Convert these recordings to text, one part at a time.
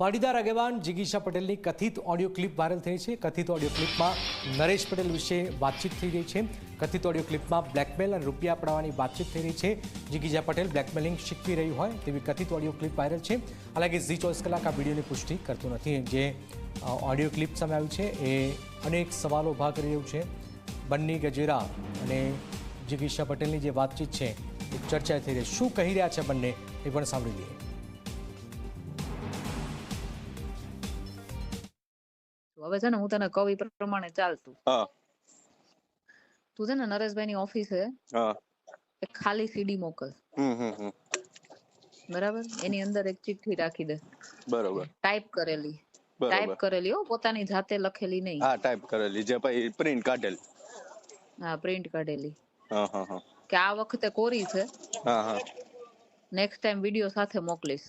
પાટીદાર આગેવાન જિગીશા પટેલની કથિત ઓડિયો ક્લિપ વાયરલ થઈ છે. કથિત ઓડિયો ક્લિપમાં નરેશ પટેલ વિશે વાતચીત થઈ રહી છે. કથિત ઓડિયો ક્લિપમાં બ્લેકમેલ અને રૂપિયા પડાવવાની વાતચીત થઈ રહી છે. જિગીશા પટેલ બ્લેકમેલિંગ શીખવી રહી હોય તેવી કથિત ઓડિયો ક્લિપ વાયરલ છે. હાલાકી ઝી ચોવીસ કલાક આ વિડીયોની પુષ્ટિ કરતું નથી. જે ઓડિયો ક્લિપ સામે આવી છે એ અનેક સવાલો ઊભા કરી રહ્યું છે. બન્ની ગજેરા અને જિગીશા પટેલની જે વાતચીત છે એ ચર્ચા થઈ રહી. શું કહી રહ્યા છે બંને એ પણ સાંભળી લઈએ. હવે છે ને હું તને કવિ પ્રમાણે ચાલતું. તું છે ને નરેશભાઈ ની ઓફિસે ખાલી સીડી મોકલ. બરાબર? એની અંદર એક ચિઠ્ઠી રાખી દે. બરોબર. ટાઈપ કરેલી. ટાઈપ કરેલી હો પોતાની જાતે લખેલી નહીં. હા ટાઈપ કરેલી જે પછી પ્રિન્ટ કાઢેલ. હા પ્રિન્ટ કાઢેલી. હા હા હા. કે આ વખતે કોરી છે. હા હા. નેક્સ્ટ ટાઈમ વીડિયો સાથે મોકલીશ.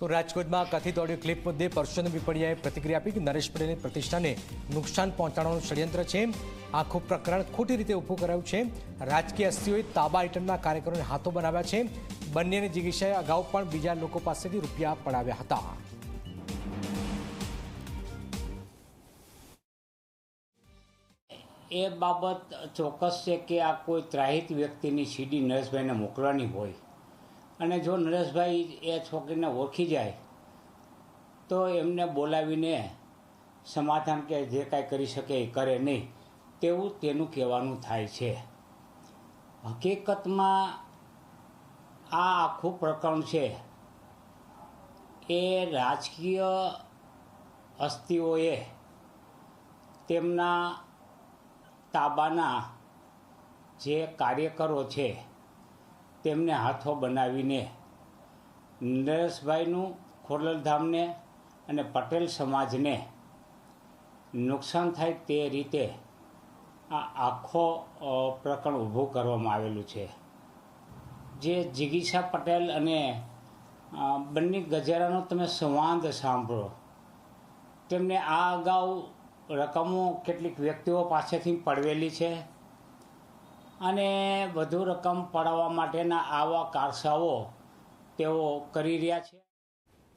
તો રાજકોટમાં કથિત ઓડિયો ક્લિપ મુદ્દે પરસોત્તમ પીપળિયાએ પ્રતિક્રિયા આપી કે નરેશ પટેલની પ્રતિષ્ઠાને નુકસાન પહોંચાડવાનું ષડયંત્ર છે. આખું પ્રકરણ ખોટી રીતે ઊભું કરાયું છે. રાજકીય હસ્તીઓએ તાબા હેઠળના કાર્યકરોને હાથો બનાવ્યા છે. બંનેની જિગીષાએ અગાઉ પણ બીજા લોકો પાસેથી રૂપિયા પડાવ્યા હતા. એ બાબત ચોક્કસ છે કે આ કોઈ ત્રાહિત વ્યક્તિની સીડી નરેશભાઈને મોકલવાની હોય. અને જો નરેશભાઈ એ છોકરીને ઓળખી જાય, તો એમને બોલાવીને સમાધાન કે જે કાંઈ કરી શકે એ કરે નહીં, તેવું તેનું કહેવાનું થાય છે. હકીકતમાં આ આખું પ્રકરણ છે, એ રાજકીય હસ્તીઓએ તેમના તાબાના જે કાર્યકરો છે તેમને હાથો બનાવીને નરેશભાઈનું ખોડલધામને અને પટેલ સમાજને નુકસાન થાય તે રીતે આ આખો પ્રકરણ ઊભું કરવામાં આવેલું છે. જે જિગીશા પટેલ અને બંને ગજેરાનો તમે સંવાદ સાંભળો. તેમને આ અગાઉ રકમો કેટલીક વ્યક્તિઓ પાસેથી પડવેલી છે. અને વધુ રકમ પડાવવા માટેના આવા કારસાઓ તેઓ કરી રહ્યા છે.